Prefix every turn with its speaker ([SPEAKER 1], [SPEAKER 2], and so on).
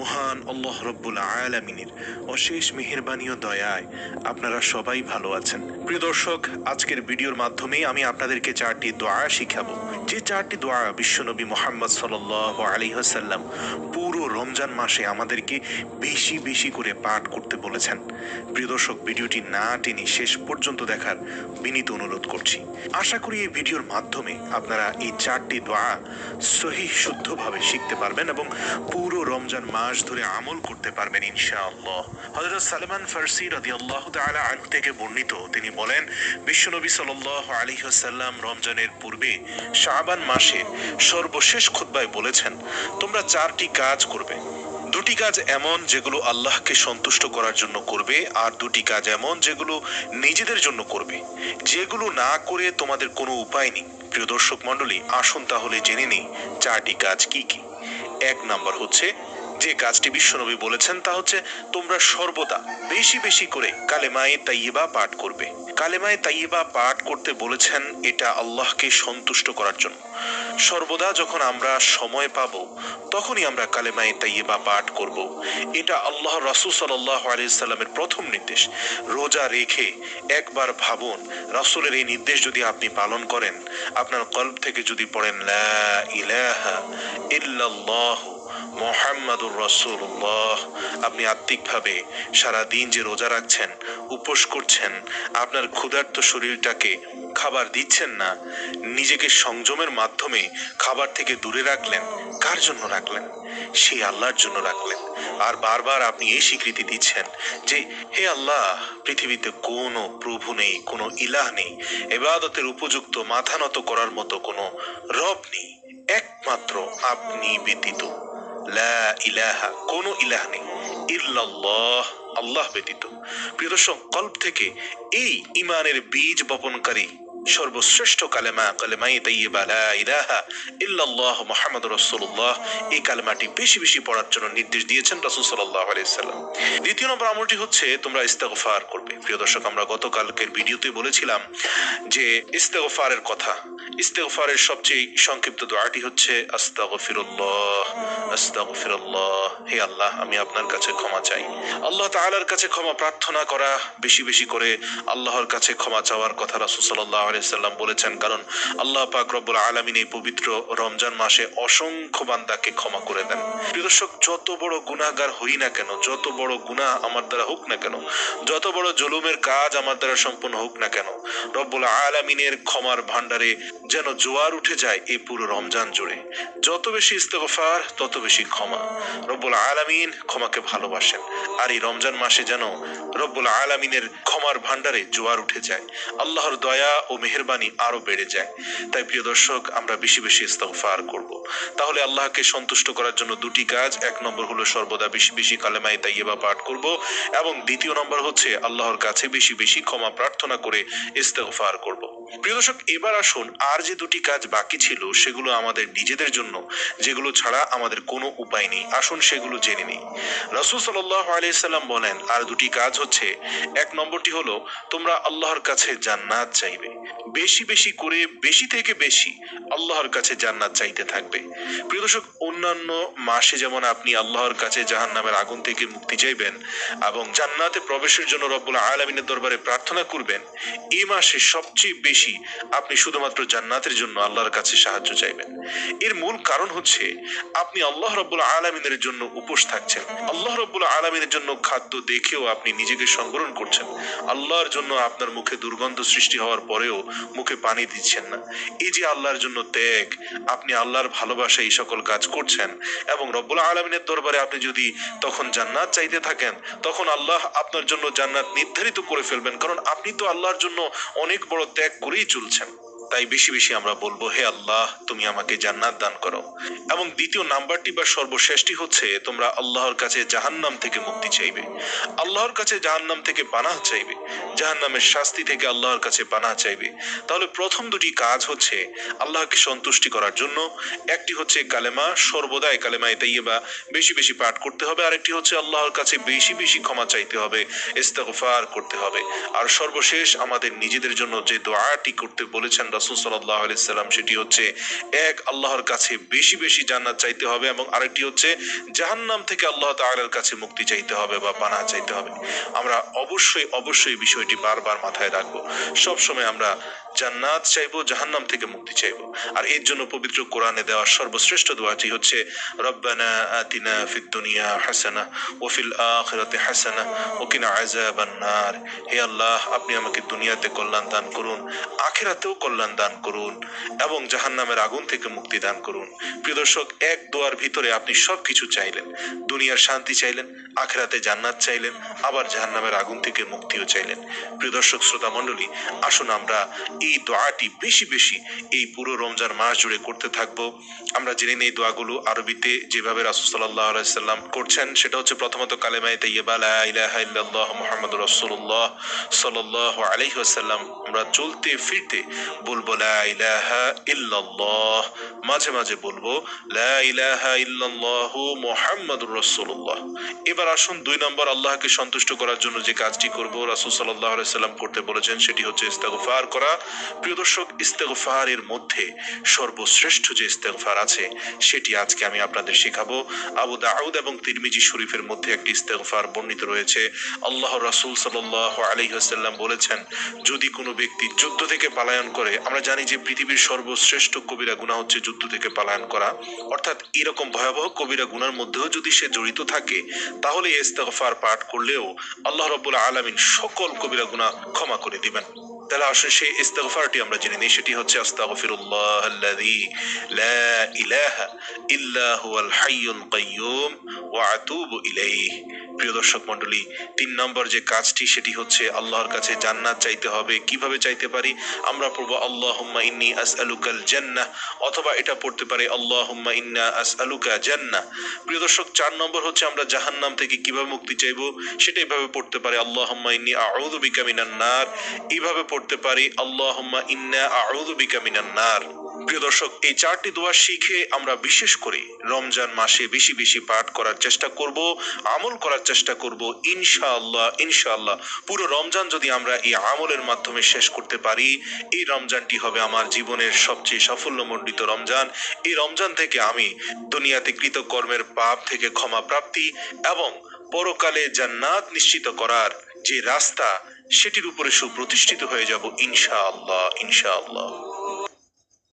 [SPEAKER 1] মহান আল্লাহ রব্বুল আলামিনের অশেষ মেহেরবানি ও দয়ায় আপনারা সবাই ভালো আছেন। প্রিয় দর্শক, আজকের ভিডিওর মাধ্যমে আমি আপনাদেরকে চারটি দোয়া শিখাবো। যে চারটি দোয়া বিশ্বনবী মোহাম্মদ সাল আলী হাসাল্লাম পুরো রমজান মাসে আমাদেরকে বেশি বেশি করে পাঠ করতে বলেছেন। প্রিয় দর্শক, ভিডিওটি না টেনে শেষ পর্যন্ত দেখার বিনীত অনুরোধ করছি। আশা করি এই ভিডিওর মাধ্যমে আপনারা এই চারটি দোয়া সহি শুদ্ধভাবে শিখতে পারবেন এবং পুরো রমজান মাস ধরে আমল করতে পারবেন ইনশাআল্লাহ। হযরত সালমান ফার্সি রাদিয়াল্লাহু তাআলা আনহু থেকে বর্ণিত, তিনি বলেন বিশ্বনবী সাল্লাল্লাহু আলাইহি ওয়াসাল্লাম রমজানের পূর্বে শাবান মাসে সর্বশেষ খুতবায় বলেছেন, তোমরা চারটি কাজ করবে। দুটি কাজ এমন যেগুলো আল্লাহকে সন্তুষ্ট করার জন্য করবে আর দুটি কাজ এমন যেগুলো নিজেদের জন্য করবে। যেগুলো না করে তোমাদের কোনো উপায় নেই। প্রিয় দর্শক মণ্ডলী, আসুন তাহলে জেনে নেই চারটি কাজ কি কি। এক নাম্বার হচ্ছে যে কাজটি বিশ্বনবী বলেছেন তা হচ্ছে তোমরা সর্বদা বেশি বেশি করে কালেমায়ে তাইয়্যিবা পাঠ করবে। কালেমায়ে তাইয়্যিবা পাঠ করতে বলেছেন এটা আল্লাহকে সন্তুষ্ট করার জন্য। সর্বদা যখন আমরা সময় পাব, তখনই আমরা কালেমায়ে তাইয়্যিবা পাঠ করব। এটা আল্লাহ রাসূল সাল্লাল্লাহু আলাইহি সাল্লামের প্রথম নির্দেশ। রোজা রেখে একবার ভাবুন, রাসূলের এই নির্দেশ যদি আপনি পালন করেন, আপনার কল্প থেকে যদি পড়েন, লা ইলাহা ইল্লাল্লাহ মোহাম্মদুর রসুল্লাহ আপনি আত্মিকভাবে সারা দিন যে রোজা রাখছেন, উপোস করছেন, আপনার ক্ষুধার্ত শরীরটাকে খাবার দিচ্ছেন না, নিজেকে সংযমের মাধ্যমে খাবার থেকে দূরে রাখলেন, কার জন্য রাখলেন? সেই আল্লাহর জন্য রাখলেন। আর বারবার আপনি এই স্বীকৃতি দিচ্ছেন যে, হে আল্লাহ, পৃথিবীতে কোনো প্রভু নেই, কোনো ইলাহ নেই, এবাদতের উপযুক্ত মাথা নত করার মতো কোনো রব নেই, একমাত্র আপনি ব্যতীত ইলাহা ইলাহ নেই। ইল্লাল্লাহ, আল্লাহ ব্যতীত। প্রিয় থেকে এই ইমানের বীজ বপনকারী সর্বশ্রেষ্ঠ কালেমা কালেমাই ইলাহা ইল্লাল্লাহ এই কালেমাটি বেশি বেশি পড়ার জন্য নির্দেশ দিয়েছেন রাসূল সাল্লাম দ্বিতীয় নম্বর আমলটি হচ্ছে, তোমরা ইস্তেগফার করবে। প্রিয় দর্শক, আমরা গতকালকের ভিডিওতে বলেছিলাম যে, ইস্তেগফারের কথা ইস্তেগফারের সবচেয়ে সংক্ষিপ্ত দোয়াটি হচ্ছে, আস্তাগফিরুল্লাহ আস্তাগফিরুল্লাহ। হে আল্লাহ, আমি আপনার কাছে ক্ষমা চাই। আল্লাহ তাআলার কাছে ক্ষমা প্রার্থনা করা বেশি বেশি করে আল্লাহর কাছে ক্ষমা চাওয়ার কথা রাসূল সাল্লাল্লাহু আলাইহি সাল্লাম বলেছেন। কারণ আল্লাহ পাক রব্বুল আলামিন এই পবিত্র রমজান মাসে অসংখ্য বান্দাকে ক্ষমা করে দেন। প্রিয় দর্শক, যত বড় গুনাহগার হই না কেন, যত বড় গুনাহ আমার দ্বারা হোক না কেন, যত বড় জুলুমের কাজ আমার দ্বারা সম্পন্ন হোক না কেন, রব্বুল আলামিনের ক্ষমার ভান্ডারে যেন জোয়ার উঠে যায় এই পুরো রমজান জুড়ে। যত বেশি ইস্তেগফার, তত বেশি ক্ষমা। রব্বুল আলামিন ক্ষমাকে ভালোবাসেন। আর এই রমজান মাসে যেন রব্বুল আলামিনের ক্ষমার ভান্ডারে জোয়ার উঠে যায়। আল্লাহর দয়া ও মেহেরবানি আরও বেড়ে যায়। তাই প্রিয় দর্শক, আমরা বেশি বেশি ইস্তেগফার করব। তাহলে আল্লাহকে সন্তুষ্ট করার জন্য দুটি কাজ। এক নম্বর হলো সর্বদা বেশি বেশি কালেমাই তাইয়েবা পাঠ করব এবং দ্বিতীয় নম্বর হচ্ছে আল্লাহর কাছে বেশি বেশি ক্ষমা প্রার্থনা করে ইস্তেগফার করব। প্রিয় দর্শক, এবার আসুন, আর যে দুটি কাজ বাকি ছিল, সেগুলো আমাদের নিজেদের জন্য, যেগুলো ছাড়া আমাদের কোনো উপায় নেই। আসুন, সেগুলো জেনে নিই। রসুল আলিয়াল্লাম বলেন, আর দুটি কাজ হচ্ছে, এক নম্বরটি হলো, তোমরা আল্লাহর কাছে জান্নাত চাইবে। বেশি বেশি করে, বেশি থেকে বেশি আল্লাহর কাছে জান্নাত চাইতে থাকবে। প্রিয় দর্শক, অন্যান্য মাসে যেমন আপনি আল্লাহর কাছে জাহান নামের আগুন থেকে মুক্তি চাইবেন এবং জান্নাতে প্রবেশের জন্য রব্বুল আলমিনের দরবারে প্রার্থনা করবেন এই মাসে সবচেয়ে বেশি আপনি শুধুমাত্র জান্নাতের জন্য আল্লাহর কাছে সাহায্য চাইবেন। এর মূল কারণ হচ্ছে, আপনি আল্লাহ রব্বুল আলমিনের জন্য উপোস থাকছেন। আল্লাহ রব্বুল আলমিনের জন্য খাদ্য দেখেও আপনি নিজেকে সংগ্রহণ করছেন। আল্লাহর জন্য আপনার মুখে দুর্গন্ধ সৃষ্টি হওয়ার পরেও মুখে পানি দিচ্ছেন না। এই যে আল্লাহর জন্য ত্যাগ, আপনি আল্লাহর ভালোবাসা এই সকল কাজ করছেন এবং রব্বুল আলমিনের দরবারে আপনি যদি তখন জান্নাত চাইতে থাকেন, তখন আল্লাহ আপনার জন্য জান্নাত নির্ধারিত করে ফেলবেন। কারণ আপনি তো আল্লাহর জন্য অনেক বড় ত্যাগ করেই চলছেন। তাই বেশি বেশি আমরা বলব, হে আল্লাহ, তুমি আমাকে জান্নাত দান করো। এবং দ্বিতীয় নাম্বারটি বা সর্বশেষটি হচ্ছে, তোমরা আল্লাহর কাছে জাহান্নাম থেকে মুক্তি চাইবে। আল্লাহর কাছে জাহান্নাম থেকে পানাহ চাইবে। জাহান্নামের শাস্তি থেকে আল্লাহর কাছে পানাহ চাইবে। তাহলে প্রথম দুটি কাজ হচ্ছে আল্লাহকে সন্তুষ্টি করার জন্য। একটি হচ্ছে কালেমা, সর্বদাই কালেমা এতাইয়েবা বেশি বেশি পাঠ করতে হবে। আরেকটি হচ্ছে আল্লাহর কাছে বেশি বেশি ক্ষমা চাইতে হবে, ইস্তেগফার করতে হবে। আর সর্বশেষ আমাদের নিজেদের জন্য যে দোয়াটি করতে বলেছেন রাসুল সাল্লাহ আলাইসাল্লাম সেটি হচ্ছে এক, আল্লাহর কাছে বেশি বেশি জান্নাত চাইতে হবে এবং আরেকটি হচ্ছে জাহান্নাম থেকে আল্লাহ তাআলার কাছে মুক্তি চাইতে হবে বা পানা চাইতে হবে। আমরা অবশ্যই অবশ্যই বিষয়টি বারবার মাথায় রাখব। সব সময় আমরা জান্নাত চাইব, জাহান্নাম থেকে মুক্তি চাইব। আর এর জন্য পবিত্র কোরআনে দেওয়া সর্বশ্রেষ্ঠ দোয়াটি হচ্ছে, রব্বানা আতিনা ফিদ দুনিয়া হাসানা ও ফিল আখিরাতে হাসানা ও কিনা আযাবান নার। হে আল্লাহ, আপনি আমাকে দুনিয়াতে কল্যাণ দান করুন, আখিরাতেও কল্যাণ দান করুন এবং জাহান্নামের আগুন থেকে মুক্তি দান করুন। প্রিয় দর্শক, এক দোয়ার ভিতরে আপনি সবকিছু চাইলেন। দুনিয়ার শান্তি চাইলেন আখেরাতে জান্নাত চাইলেন, আবার জাহান্নামের আগুন থেকে মুক্তিও চাইলেন। প্রিয় দর্শক, শ্রোতা মণ্ডলী, আসুন আমরা এই দোয়াটি বেশি বেশি এই পুরো রমজান মাস জুড়ে করতে থাকব। আমরা জেনে নেই দোয়াগুলো আরবিতে যেভাবে সাল্লাল্লাহু আলাইহি করছেন, সেটা হচ্ছে প্রথমত কালেমায়ে তাইয়্যিবা, লা ইলাহা ইল্লাল্লাহ মুহাম্মাদুর রাসূলুল্লাহ সাল্লাল্লাহু আমরা চলতে ফিরতে বলব ইল্লাল্লাহ। মাঝে মাঝে বলব, লা ইলাহা ইল্লাল্লাহ মুহাম্মাদুর রাসূলুল্লাহ। এবার আসুন, দুই নম্বর আল্লাহকে সন্তুষ্ট করার জন্য যে কাজটি করব, রাসূল আলাইহি সাল্লাম করতে বলেছেন, সেটি হচ্ছে ইস্তেগফার করা। প্রিয় দর্শক, ইস্তেগফারের মধ্যে সর্বশ্রেষ্ঠ যে ইস্তেগফার আছে, সেটি আজকে আমি আপনাদের শেখাবো। আবু দাউদ এবং তিরমিজি শরীফের মধ্যে একটি ইস্তেগফার বর্ণিত রয়েছে। আল্লাহ রাসূল সাল্লাল্লাহু আলাইহি ওয়াসাল্লাম বলেছেন, যদি কোনো ব্যক্তি যুদ্ধ থেকে পালায়ন করে, আমরা জানি যে পৃথিবীর সর্বশ্রেষ্ঠ কবিরা গুনাহ হচ্ছে যুদ্ধ থেকে পালায়ন করা। অর্থাৎ এরকম ভয়াবহ কবিরা গুনার মধ্যেও যদি সে জড়িত থাকে, তাহলে এই ইস্তেগফার পাঠ করলেও আল্লাহ রবুল্লা আলমিন সকল কবিরা গুনা ক্ষমা করে দিবেন। তাহলে আসলে সেই ইস্তেগফারটি আমরা জেনে নিই। সেটি হচ্ছে, আস্তাগফিরুল্লাহ আল্লাযী লা ইলাহা ইল্লা হুয়াল হাইয়ুল কাইয়্যুম ওয়া আতুবু প্রিয় দর্শক মণ্ডলী, তিন নম্বর যে কাজটি, সেটি হচ্ছে আল্লাহর কাছে জান্নাত চাইতে হবে। কীভাবে চাইতে পারি? আমরা আল্লাহুম্মা ইন্নী আসআলুকাল জান্নাহ, অথবা এটা পড়তে পারি, আল্লাহুম্মা ইন্না আসআলুকা জান্নাহ। প্রিয় দর্শক, চার নম্বর হচ্ছে, আমরা জাহান্নাম থেকে কীভাবে মুক্তি চাইব? সেটা এভাবে পড়তে পারে, আল্লাহুম্মা ইন্নী আউযু বিকা মিনান নার। এইভাবে পড়তে পারি। আল্লাহুম্মা ইন্না আউযু বিকা মিনান নার। প্রিয় দর্শক, এই চারটি দোয়া শিখে আমরা বিশেষ করে রমজান মাসে বেশি বেশি পাঠ করার চেষ্টা করব, আমল করার চেষ্টা করব, ইনশাআল্লাহ ইনশাআল্লাহ। পুরো রমজান যদি আমরা এই আমলের মাধ্যমে শেষ করতে পারি, এই রমজানটি হবে আমার জীবনের সবচেয়ে সাফল্যমণ্ডিত রমজান। এই রমজান থেকে আমি দুনিয়াতে কৃতকর্মের পাপ থেকে ক্ষমা প্রাপ্তি এবং পরকালে জান্নাত নিশ্চিত করার যে রাস্তা সেটির উপরে সুপ্রতিষ্ঠিত হয়ে যাব ইনশা আল্লাহ ইনশাআল্লাহ ইনশাআল্লাহ।